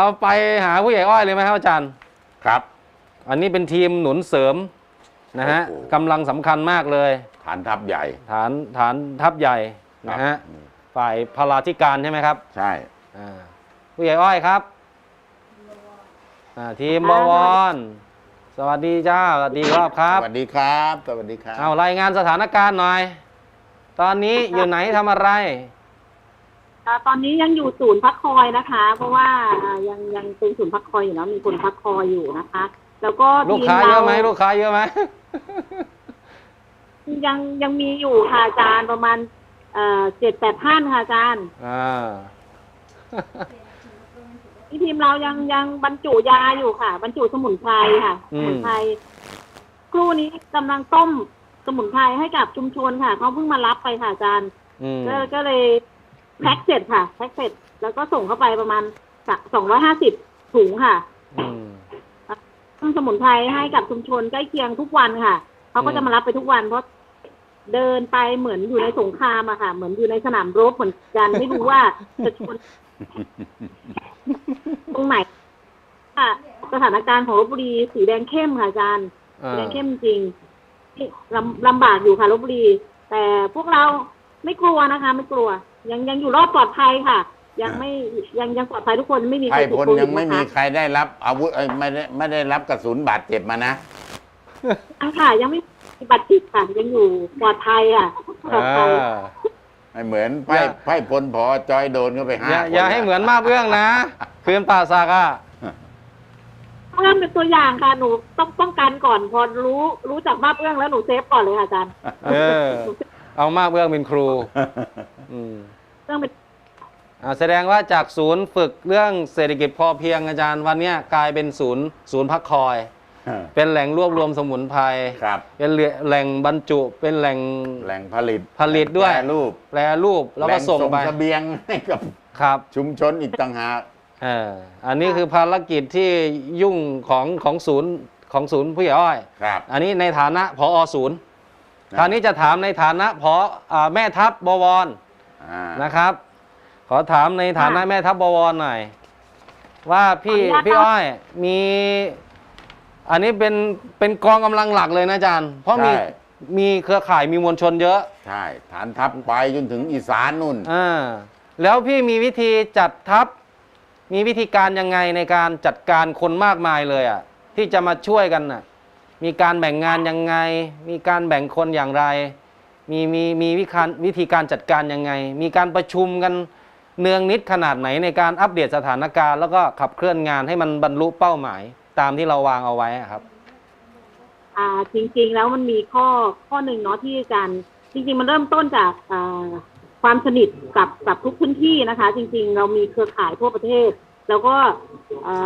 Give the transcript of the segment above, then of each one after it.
เราไปหาผู้ใหญ่อ้อยเลยไหมครับอาจารย์ ครับ อันนี้เป็นทีมหนุนเสริมนะฮะโอ้โห กำลังสำคัญมากเลย ฐานทัพใหญ่ฐานฐานทัพใหญ่นะฮะอืมฝ่ายพลาธิการใช่ไหมครับใช่ อ่าผู้ใหญ่อ้อยครับอ่าทีมบวรสวัสดีจ้าสวัสดีรอบครับ สวัสดีครับ สวัสดีครับ เอารายงานสถานการณ์หน่อย ตอนนี้อยู่ไหนทำอะไรอ่า ตอนนี้ยังอยู่ศูนย์พักคอยนะคะ เพราะว่าอ่ายังยังเป็นศูนย์พักคอยอยู่แล้วมีคนพักคอยอยู่นะคะ แล้วก็ลูกทีมค้าเยเราอะไหมลูกค้าเยอะไหมยังยังมีอยู่ค่ะอาจารย์ประมาณเอ่อเจ็ดแปดท่านค่ะอาจารย์อ่าที่ทีมเรายังยังบรรจุยาอยู่ค่ะ บรรจุสมุนไพรค่ะอืสมมุนไพรครู่นี้กำลังต้มสมุนไพรให้กับชุมชนค่ะเขาเพิ่งมารับไปค่ะอาจารย์อืมก็ก็เลย แพ็คเสร็จค่ะแพ็คเสร็จแล้วก็ส่งเข้าไปประมาณสองร้อยห้าสิบถุงค่ะอืมทำสมุนไพรให้กับชุมชนใกล้เคียงทุกวันค่ะเขาก็อืมจะมารับไปทุกวันเพราะเดินไปเหมือนอยู่ในสงครามอะค่ะ เหมือนอยู่ในสนามรบเหมือนกันไม่รู้ว่าจะชนตรงไหนค่ะสถานการณ์ของลบบุรีสีแดงเข้มค่ะอาจารย์อ่าสีแดงเข้มจริงลำลำบากอยู่ค่ะลบบุรี แต่พวกเราไม่กลัวนะคะ ไม่กลัว ยังยังอยู่รอดปลอดภัยค่ะ ยังไม่ยังยังปลอดภัยทุกคนไม่มีใคไพรรติดพลโควิยัดงไม่นะมีคะใครได้รับอาวุธเอ้ยไม่ได้ไม่ได้รับกระสุนบาดเจ็บมานะยังค่ะ ยังไม่มีบัตรติดค่ะยังอยู่ปลอดภัยอะปลอดภัยอ่าไม่เหมือนไพรอย่า ไพรพลพอจอยโดนเข้าไปห้าอย่าคนอย่าให้เหมือนมาบเรื่องนะคืนป่าซากอะเอื้องเป็นตัวอย่างค่ะหนูต้องป้องกันก่อนพอรู้รู้จักมาบเอื้องแล้วหนูเซฟก่อนเลยค่ะอาจารย์เออ เอามาบเรื่องเป็นครู อืมเอื้องเป็นอ่าแสดงว่าจากศูนย์ฝึกเรื่องเศรษฐกิจพอเพียงอาจารย์วันเนี้ยกลายเป็นศูนย์ศูนย์พักคอยเป็นแหล่งรวบรวมสมุนไพรครับ เป็นแหล่งบรรจุเป็นแหล่ง แหล่งผลิตผลิตด้วย แปรรูปแปรรูปแล้วก็หส่งไปเสบียงให้กับครับชุมชนอีกต่างหาก เอออันนี้คือภารกิจที่ยุ่งของของศูนย์ของศูนย์ผู้ใหญ่อ้อย ครับอันนี้ในฐานะพอศูนย์นะคราวนี้จะถามในฐานะพออาแม่ทัพบวร อ่านะครับ ขอถามในฐานะแม่ทัพบวรหน่อย ว่าพี่ขออนุญาตพี่อ้อยมี อันนี้เป็นเป็นกองกำลังหลักเลยนะอาจารย์ เพราะมีใช่ มีเครือข่ายมีมวลชนเยอะใช่ฐานทัพไปจนถึงอีสานนู่น อ่าแล้วพี่มีวิธีจัดทัพ มีวิธีการยังไงในการจัดการคนมากมายเลยอะที่จะมาช่วยกันน่ะมีการแบ่งงานยังไง มีการแบ่งคนอย่างไร มีมีมีวิธีวิธีการจัดการยังไง มีการประชุมกันเนืองนิดขนาดไหนในการอัปเดตสถานการณ์ แล้วก็ขับเคลื่อนงานให้มันบรรลุเป้าหมายตามที่เราวางเอาไว้อะครับ อ่าจริงๆแล้วมันมีข้อข้อหนึ่งเนาะที่อาจารย์จริงๆมันเริ่มต้นจากอ่าความสนิทกับกับทุกพื้นที่นะคะ จริง ๆ เรามีเครือข่ายทั่วประเทศ แล้วก็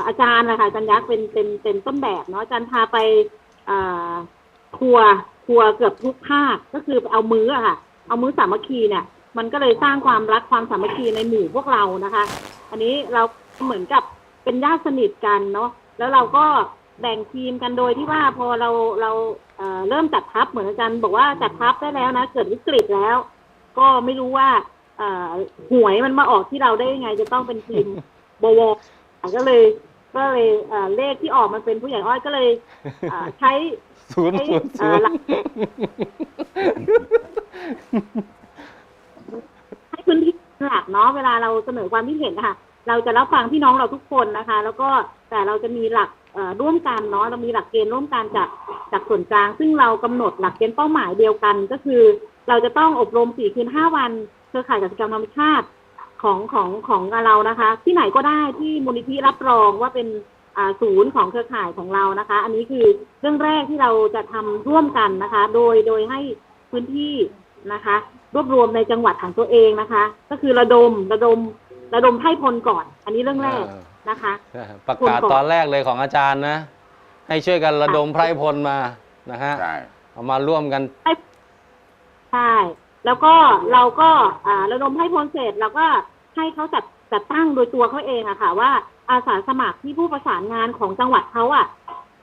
อาจารย์นะคะอาจารย์ยักษ์เป็นเป็นเป็นต้นแบบเนาะอาจารย์พาไปอ่าครัว ครัวเกือบทุกภาคก็คือเอามื้ออะค่ะ เอามื้อสามัคคีเนี่ยมันก็เลยสร้างความรักความสามัคคีในหมู่พวกเรานะคะ อันนี้เราเหมือนกับเป็นญาติสนิทกันเนาะแล้วเราก็แบ่งทีมกันโดยที่ว่าพอเราเราเเริ่มจัดทัพเหมือนอาจารย์บอกว่าจัดทัพได้แล้วนะเกิดวิกฤตแล้ว ก็ไม่รู้ว่าเอ่อหวยมันมาออกที่เราได้ยังไง จะต้องเป็นทีมบวก็เลย ก็เลยเอ่อเลขที่ออกมันเป็นผู้ใหญ่อ้อยก็เลยเอ่อใช้ ศูนย์ให้ศูนย์เอ่ศูอนย์หลักให้พื้นที่หลักเนาะเวลาเราเสนอความคิดเห็นนะคะเราจะรับฟังพี่น้องเราทุกคนนะคะ แล้วก็แต่เราจะมีหลักเอ่อร่วมกันเนาะเรามีหลักเกณฑ์ร่วมกันจากจากส่วนกลาง ซึ่งเรากำหนดหลักเกณฑ์เป้าหมายเดียวกัน ก็คือ เราจะต้องอบรมสี่คืนห้าวันเครือข่ายกิจกรรมธรรมชาติ ของของของเรานะคะ ที่ไหนก็ได้ที่มูลนิธิรับรองว่าเป็นอ่าศูนย์ของเครือข่ายของเรานะคะ อันนี้คือเรื่องแรกที่เราจะทำร่วมกันนะคะ โดยโดยให้พื้นที่นะคะ รวบรวมในจังหวัดของตัวเองนะคะ ก็คือระดมระดมระดมไพร่พลก่อน อันนี้เรื่องแรกนะคะ ประกาศตอนแรกเลยของอาจารย์นะ ให้ช่วยกันระดมไพร่พลมานะฮะใช่เอามาร่วมกันใช่แล้วก็เราก็อ่าระดมให้พลเสร็จเราก็ ให้เขาจัดจัดตั้งโดยตัวเขาเองอะค่ะ ว่าอาสาสมัครที่ผู้ประสานงานของจังหวัดเขาอะ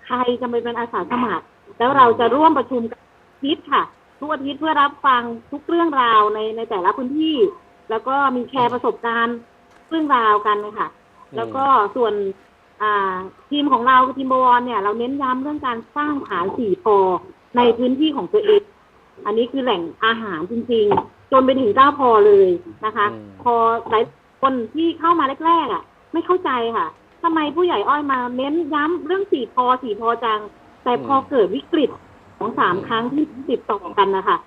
ใครจะไปเป็นอาสาสมัคร แล้วเราจะร่วมประชุมกันอาทิตย์ค่ะ ทุกอาทิตย์เพื่อรับฟังทุกเรื่องราวในในแต่ละพื้นที่ แล้วก็มีแชร์ประสบการณ์เรื่องราวกันค่ะ แล้วก็ส่วนอ่าทีมของเราทีมบวรเนี่ย เราเน้นย้ำเรื่องการสร้างฐานสี่พอในพื้นที่ของตัวเอง อันนี้คือแหล่งอาหารจริงๆ จนไปถึงเก้าพอเลยนะคะอืมพอหลายคนที่เข้ามาแรกๆอะ ไม่เข้าใจค่ะทำไมผู้ใหญ่อ้อยมาเน้นย้ำเรื่องสี่พอสี่พอจัง แต่พอเกิดวิกฤตของสามครั้งที่ติดต่อกันนะคะ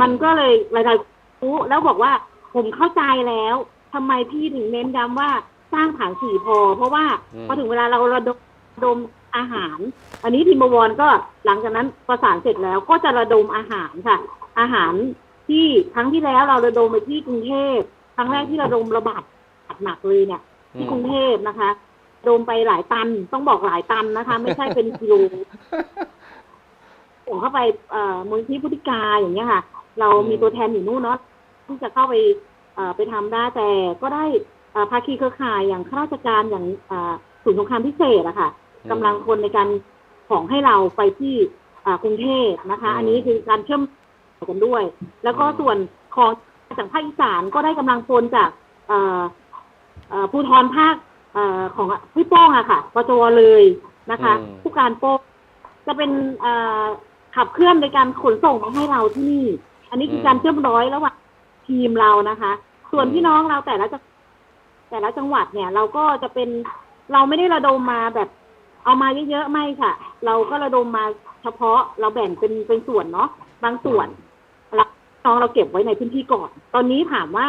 มันก็เลยหลายๆรู้แล้วบอกว่าผมเข้าใจแล้วทำไมพี่ถึงเน้นย้ำว่าสร้างฐานสี่พอ เพราะว่าอืมพอถึงเวลาเราระดมระดมอาหาร อันนี้ทีมบวรก็หลังจากนั้นประสานเสร็จแล้วก็จะระดมอาหารค่ะ อาหาร ที่ครั้งที่แล้วเราระดมไปที่กรุงเทพครั้งแรกที่ระดมระบาดหนักเลยเนี่ย ที่กรุงเทพนะคะระดมไปหลายตันต้องบอกหลายตันนะคะ ไม่ใช่เป็นกิโลส่งเข้าไปเอ่อมูลที่พุทธิกาอย่างเงี้ยค่ะ เรามีตัวแทนอยู่นู่นเนาะที่จะเข้าไปเอ่อไปทำได้แต่ก็ได้เอ่อภาคีเครือข่ายอย่างข้าราชการอย่างเอ่อศูนย์สงครามพิเศษอะค่ะกำลังคนในการของให้เราไปที่อ่ากรุงเทพนะคะอืมอันนี้คือการเชื่อมต่อ กันด้วย แล้วก็อืมส่วนของจากภาคอีสานก็ได้กำลังพลจากเอ่อเอ่อภูธรภาคเอ่อของพี่โป้งอะค่ะปจวเลยนะคะ ผู้การโป้งจะเป็นเอ่อขับเคลื่อนในการขนส่งมาให้เราที่นี่ อันนี้คือการเชื่อมร้อยระหว่างทีมเรานะคะ ส่วนพี่น้องเราแต่ละจังแต่ละจังหวัดเนี่ย เราก็จะเป็นเราไม่ได้ระดมมาแบบเอามาเยอะๆไม่ค่ะ เราก็ระดมมาเฉพาะเราแบ่งเป็นเป็นส่วนเนาะบางส่วนแล้ว น้องเราเก็บไว้ในพื้นที่ก่อน ตอนนี้ถามว่า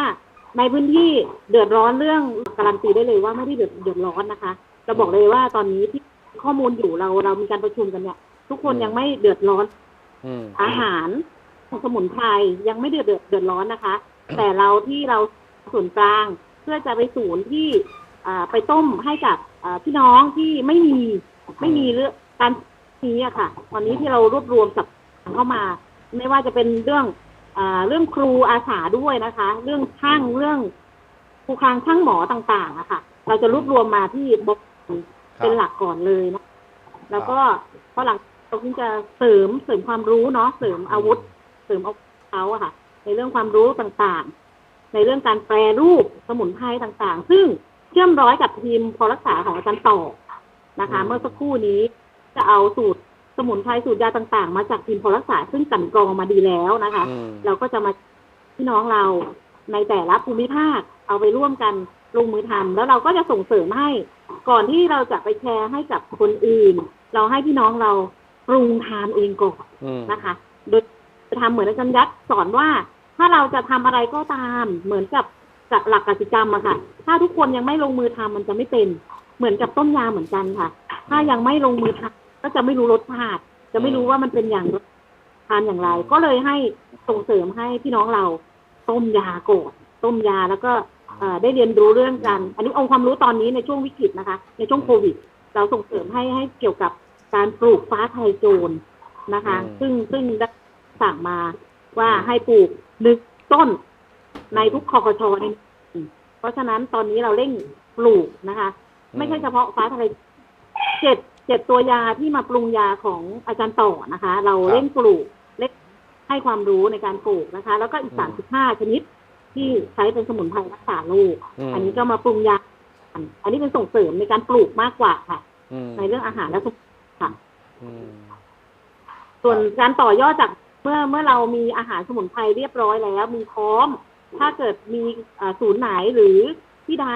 ในพื้นที่เดือดร้อนเรื่องการันตีได้เลยว่าไม่ได้เดือดเดือดร้อนนะคะเราบอกเลยว่าตอนนี้ที่ข้อมูลอยู่เราเรามีการประชุมกันเนี่ย ทุกคนยังไม่เดือดร้อนอืมอาหารของสมุนไพรยังไม่เดือดเดือดเดือดร้อนนะคะ แต่เราที่เราส่วนกลางเพื่อจะไปศูนย์ที่อ่าไปต้มให้กับอ่าพี่น้องที่ไม่มีไม่มีเรื่องการนี้อะค่ะ วันนี้ที่เรารวบรวมสับเข้ามา ไม่ว่าจะเป็นเรื่องอ่า เรื่องครูอาสาด้วยนะคะ เรื่องช่างเรื่องครูคลางช่างหมอต่างๆอะค่ะ เราจะรวบรวมมาที่บกเป็นหลักก่อนเลยนะแล้วก็พอหลังเราถึงจะเสริมเสริมความรู้เนาะเสริมอาวุธ เสริมเอาเขาอะค่ะ ในเรื่องความรู้ต่างๆ ในเรื่องการแปรรูปสมุนไพรต่างๆ ซึ่งเชื่อมร้อยกับทีมพอรักษาของอาจารย์ต่อนะคะอืมเมื่อสักครู่นี้จะเอาสูตร สมุนไพรสูตรยาต่างๆ มาจากทีมพอรักษาซึ่งกลันกรองมาดีแล้วนะคะอืมเราก็จะมาพี่น้องเราในแต่ละภูมิภาคเอาไปร่วมกันลงมือทำแล้วเราก็จะส่งเสริมให้ ก่อนที่เราจะไปแชร์ให้กับคนอื่น เราให้พี่น้องเราปรุงทานเองก่อนอืมนะคะ โดยจะทำเหมือนอาจารย์ยักษ์สอนว่า ถ้าเราจะทำอะไรก็ตาม เหมือนกับกับหลักกติกรรมอะค่ะ ถ้าทุกคนยังไม่ลงมือทำมันจะไม่เป็น เหมือนกับต้มยาเหมือนกันค่ะ ถ้ายังไม่ลงมือทำ ก็จะไม่รู้รสชาติ จะไม่รู้ว่ามันเป็นอย่างไรทานอย่างไร ก็เลยให้ส่งเสริมให้พี่น้องเราต้มยาก่อนต้มยาแล้วก็เอ่อได้เรียนรู้เรื่องกันอันนี้องค์ความรู้ตอนนี้ในช่วงวิกฤตนะคะ ในช่วงโควิด เราส่งเสริมให้ให้เกี่ยวกับการปลูกฟ้าไทยโจรนะคะอืมซึ่งซึ่งได้สั่งมาว่าให้ปลูกหนึ่งต้นในทุกคอคชในเพราะฉะนั้นตอนนี้เราเร่งปลูกนะคะ ไม่ใช่เฉพาะฟ้าทะเลเจ็ดเจ็ดตัวยาที่มาปรุงยาของอาจารย์ต่อนะคะ เราเร่งปลูกเล็กให้ความรู้ในการปลูกนะคะ แล้วก็อีกอืมสามสิบห้าชนิดที่ใช้เป็นสมุนไพรรักษาโรคอืมอันนี้ก็มาปรุงยา อันนี้เป็นส่งเสริมในการปลูกมากกว่าค่ะอืมในเรื่องอาหารและสมุนไพรค่ะอืมส่วนการต่อยอดจากเมื่อเมื่อเรามีอาหารสมุนไพรเรียบร้อยแล้ว มีพร้อม ถ้าเกิดมีอ่าศูนย์ไหนหรือที่ใด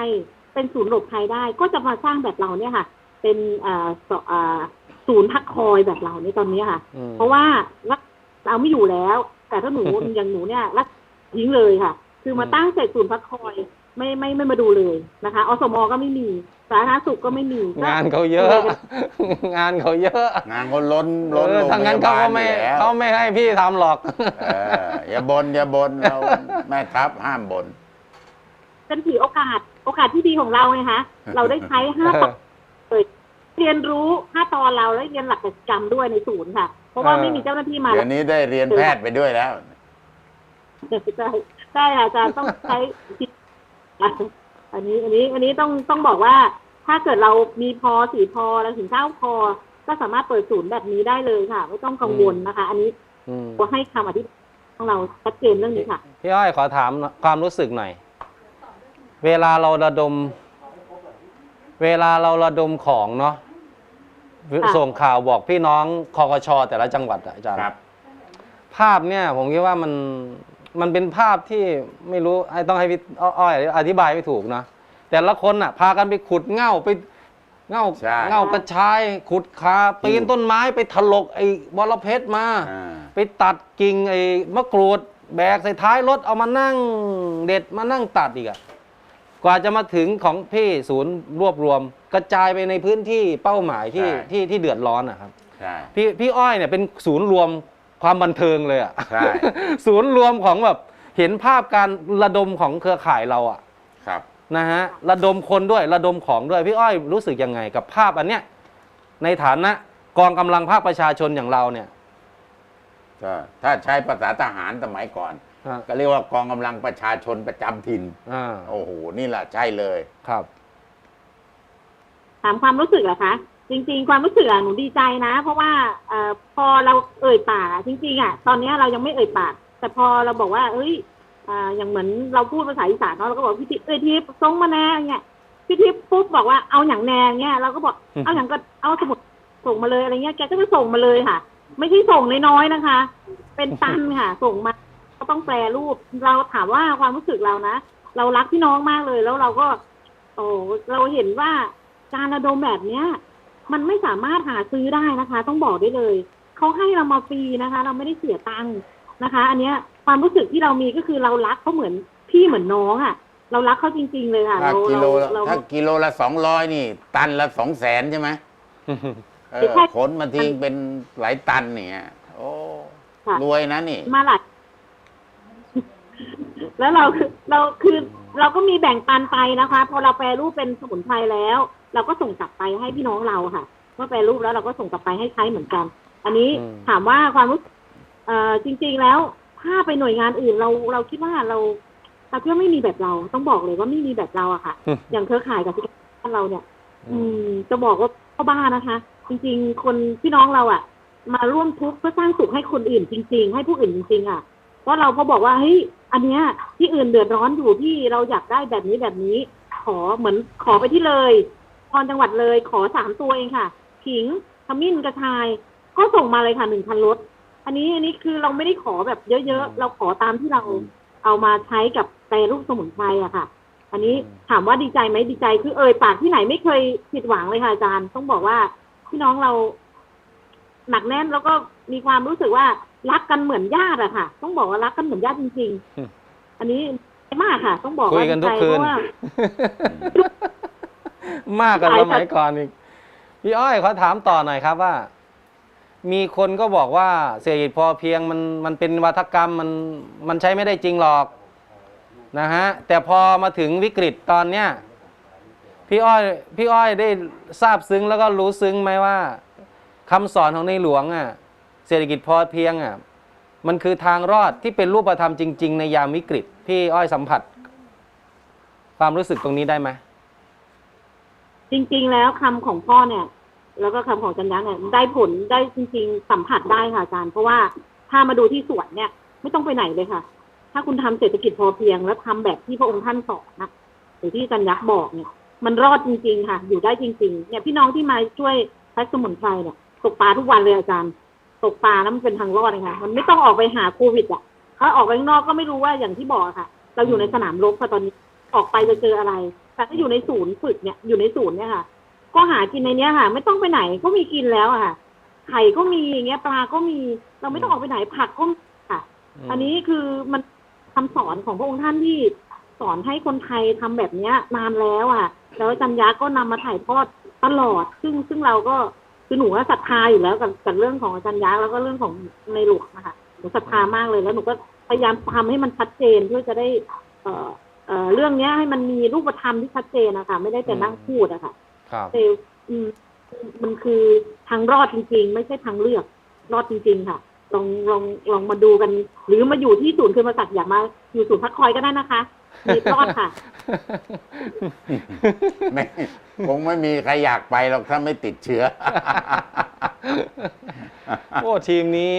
เป็นศูนย์หลบภัยได้ ก็จะมาสร้างแบบเราเนี่ยค่ะ เป็นอ่าสอ่าศูนย์พักคอยแบบเราในตอนนี้ค่ะอืมเพราะว่ารักเราไม่อยู่แล้ว แต่ถ้าหนูอย่างหนูเนี่ยรักทิ้งเลยค่ะ คือมาอืมตั้งเสร็จศูนย์พักคอยไม่ไม่ไม่มาดูเลยนะคะอสมก็ไม่มีสาธารณสุขก็ไม่มีก็งานเขาเยอะ งานเขาเยอะ งานคนล้นล้นเออโรงทางพนั้นยาเขาบาลก็อไม่ยู่แล้วเขาไม่ให้พี่ทำหรอกเอออย่าบนอย่าบนเราแม่ทัพห้ามบนเป็นถือโอกาสโอกาสที่ดีของเราไงคะเราได้ใช้ห้าตอน เลย เรียนรู้ห้าตอนเราแล้วเรียนหลักกิจกรรมด้วยในศูนย์ค่ะ เพราะว่าเออไม่มีเจ้าหน้าที่มาเดี๋ยวนี้ได้เรียนแพทย์ไปด้วยแล้วใช่ใช่ค่ะอาจารย์ต้องใช้จิตอันนี้ อันนี้ อันนี้ต้องต้องบอกว่า ถ้าเกิดเรามีพอสี่พอแล้วถึงเก้าพอ ก็สามารถเปิดศูนย์แบบนี้ได้เลยค่ะ ไม่ต้องกังวลนะคะ อันนี้อืมก็ให้คำอธิบายของเราชัดเจนเรื่องนี้ค่ะ พี่อ้อยขอถามความรู้สึกหน่อย เวลาเราระดม เวลาเราระดมของเนาะค่ะส่งข่าวบอกพี่น้องคอกชแต่ละจังหวัดอะอาจารย์ครับ ภาพเนี่ย ผมคิดว่ามันมันเป็นภาพที่ไม่รู้ไอ้ต้องให้พี่อ้อยอธิบายไม่ถูกนะแต่ละคนอะพากันไปขุดเง่าไปเง่าใช่เง่ากระชายขุดคาปีนต้นไม้ไปถลกไอ้บอระเพ็ดมา อ่า ไปตัดกิ่งไอ้มะกรูด แบกใส่ท้ายรถเอามานั่งเด็ดมานั่งตัดอีกอะ กว่าจะมาถึงของพี่ศูนย์รวบรวม กระจายไปในพื้นที่เป้าหมายที่ที่ที่เดือดร้อนนะครับ ใช่ พี่พี่อ้อยเนี่ยเป็นศูนย์รวมความบันเทิงเลยอะใช่ ศูนย์รวมของแบบเห็นภาพการระดมของเครือข่ายเราอะครับ นะฮะระดมคนด้วยระดมของด้วยพี่อ้อยรู้สึกยังไงกับภาพอันเนี้ยในฐานะกองกำลังภาคประชาชนอย่างเราเนี่ย ก็ถ้าใช้ภาษาทหารสมัยก่อน ฮะก็เรียกว่ากองกำลังประชาชนประจำถิ่น อ่าโอ้โห นี่แหละใช่เลย ครับ ถามความรู้สึกเหรอคะจริง ๆ ความรู้สึกอะหนูดีใจนะ เพราะว่าเอ่อพอเราเอ่ยปากจริง ๆอะตอนเนี้ยเรายังไม่เอ่ยปาก แต่พอเราบอกว่า เอ้ยอ่าอย่างเหมือนเราพูดภาษาอีสานเนาะเราก็บอกพี่ทิพย์เอ้ยทิพย์ส่งมาแน่เงี้ยพี่ทิพย์ปุ๊บบอกว่าเอาอย่างแน่เงี้ยเราก็บอกอืม เอาอย่างก็เอาสมุดส่งมาเลยอะไรเงี้ยแกก็จะส่งมาเลยค่ะ ไม่ใช่ส่งน้อยๆนะคะ เป็นตันค่ะ ส่งมาก็ ต้องแปลรูป เราถามว่าความรู้สึกเรานะ เรารักพี่น้องมากเลย แล้วเราก็ โอ้เราเห็นว่าการระดมแบบเนี้ย มันไม่สามารถหาซื้อได้นะคะ ต้องบอกได้เลย เขาให้เรามาฟรีนะคะ เราไม่ได้เสียตังค์นะคะ อันเนี้ยความรู้สึกที่เรามีก็คือเรารักเขาเหมือนพี่เหมือนน้องอะ่ะ เรารักเขาจริง ๆ เลยค่ะถ้าเรากิโลเราละเรา ถ้ากิโลละสองร้อยนี่ ตันละสองแสนใช่ไหมเออใช่ขนมาทิ้งเป็นหลายตันเนี่ย โอ้ค่ะ รวยนะนี่ มาหลาย แล้วเราคือเราคือเราก็มีแบ่งปันไปนะคะ พอเราแปรรูปเป็นสมุนไพรแล้ว เราก็ส่งกลับไปให้พี่น้องเราค่ะเมื่อแปรรูปแล้วเราก็ส่งกลับไปให้ใช้เหมือนกัน อันนี้อืม ถามว่าความรู้สึกเอ่อจริง ๆ แล้วถ้าไปหน่วยงานอื่นเราเราคิดว่าเราเราคิดว่าไม่มีแบบเราต้องบอกเลยว่าไม่มีแบบเราอะค่ะอืมอย่างเครือข่ายกับที่บ้านเราเนี่ย อืมจะบอกว่าพ่อบ้านนะคะ จริง ๆ คนพี่น้องเราอะมาร่วมทุกข์เพื่อสร้างสุขให้คนอื่นจริง ๆ ให้ผู้อื่นจริงๆอะ ว่าเราพอบอกว่าเฮ้ยอันเนี้ยที่อื่นเดือดร้อนอยู่ที่เราอยากได้แบบนี้แบบนี้ ขอเหมือนขอไปที่เลยพรจังหวัดเลยขอสามตัวเองค่ะขิงขมิ้นกระชาย ก็ส่งมาเลยค่ะหนึ่งคันรถ อันนี้อันนี้คือเราไม่ได้ขอแบบเยอะๆ เราขอตามที่เราเอามาใช้กับแปรรูปสมุนไพรอะค่ะ อันนี้ถามว่าดีใจไหมดีใจคือเอ่ยปากที่ไหนไม่เคยผิดหวังเลยค่ะอาจารย์ต้องบอกว่าพี่น้องเราหนักแน่นแล้วก็มีความรู้สึกว่า รักกันเหมือนญาติอะค่ะ ต้องบอกว่ารักกันเหมือนญาติจริงอืมๆอันนี้ดีมากค่ะ ต้องบอกคุว่ายกันทุกดีใจคืนเพราะว่ามากกว่าใช่สค่ะมัยก่อนอีกพี่อ้อยเขาถามต่อหน่อยครับว่า มีคนก็บอกว่าเศรษฐกิจพอเพียงมันมันเป็นวัฒกรรมมันมันใช้ไม่ได้จริงหรอกนะฮะแต่พอมาถึงวิกฤตตอนเนี้ยพี่อ้อยพี่อ้อยได้ทราบซึ้งแล้วก็รู้ซึ้งไหมว่าคำสอนของในหลวงอะ เศรษฐกิจพอเพียงอะมันคือทางรอดที่เป็นรูปธรรมจริง ๆ ในยามวิกฤตพี่อ้อยสัมผัส ความรู้สึกตรงนี้ได้ไหมจริง ๆ แล้วคำของพ่อเนี่ย แล้วก็คำของจันยักษ์เนี่ยได้ผลได้จริง ๆ สัมผัสได้ค่ะอาจารย์ เพราะว่าถ้ามาดูที่สวนเนี่ย ไม่ต้องไปไหนเลยค่ะ ถ้าคุณทำเศรษฐกิจพอเพียง แล้วทำแบบที่พระองค์ท่านสอนนะหรือที่จันยักษ์บอกเนี่ย มันรอดจริง ๆ ค่ะ อยู่ได้จริง ๆ เนี่ยพี่น้องที่มาช่วยแพ็กสมุนไพรเนี่ยตกปลาทุกวันเลยอาจารย์ ตกปลาแล้วมันเป็นทางรอดเลยค่ะมันไม่ต้องออกไปหาโควิดอะถ้าออกไปข้างนอกก็ไม่รู้ว่าอย่างที่บอกอะค่ะ เราอยู่ในสนามรบค่ะตอนนี้ออกไปจะเจออะไร แต่ถ้าอยู่ในศูนย์ฝึกเนี่ยอยู่ในศูนย์เนี่ยค่ะ ก็หากินในเนี้ยค่ะ ไม่ต้องไปไหนก็มีกินแล้วอะค่ะไข่ก็มีอย่างเงี้ยปลาก็มีเราไม่ต้องออกไปไหนผักก็มีค่ะ อันนี้คือมันคำสอนของพระองค์ท่านที่สอนให้คนไทยทำแบบเนี้ยนานแล้วอะ แล้วอาจันยักษ์ก็นำมาถ่ายทอดตลอด ซึ่งซึ่งเราก็ คือหนูว่าศรัทธาอยู่แล้วกับกับเรื่องของอาจารย์ยักษ์แล้วก็เรื่องของในหลวงนะคะหนูศรัทธามากเลยแล้วหนูก็พยายามทำให้มันชัดเจนเพื่อจะได้ เอ่อเอ่อเรื่องเนี้ยให้มันมีรูปธรรมที่ชัดเจนนะคะไม่ได้แต่นั่งพูดอะค่ะครับแต่อืมมันคือทางรอดจริง ๆ ไม่ใช่ทางเลือกรอดจริง ๆ ค่ะลองลองลองมาดูกัน หรือมาอยู่ที่ศูนย์คืนมาสักดิ์อยากมาอยู่ศูนย์พักคอยก็ได้นะคะมีรอดค่ะไม่ คงไม่มีใครอยากไปหรอกถ้าไม่ติดเชื้อ โอ้ทีมนี้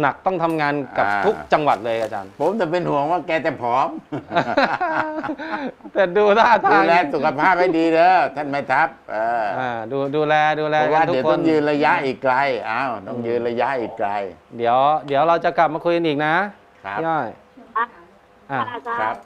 หนักต้องทำงานกับอ่า ทุกจังหวัดเลยอาจารย์ ผมจะเป็นห่วงว่าแกจะผอม แต่ดูท่าดูทางแลสุขภาพให้ดีเด้อท่านแม่ทัพเอออ่าดูดูแลดูแลเพราะกัว่านทุกเดี๋ยวคต้อนงยืนระยะอีกไกลอ้าวต้องยืนระยะอีกไกล เดี๋ยว เดี๋ยวเราจะกลับมาคุยกันอีกนะครับ พี่อ้อยอะอาจารครัย์บ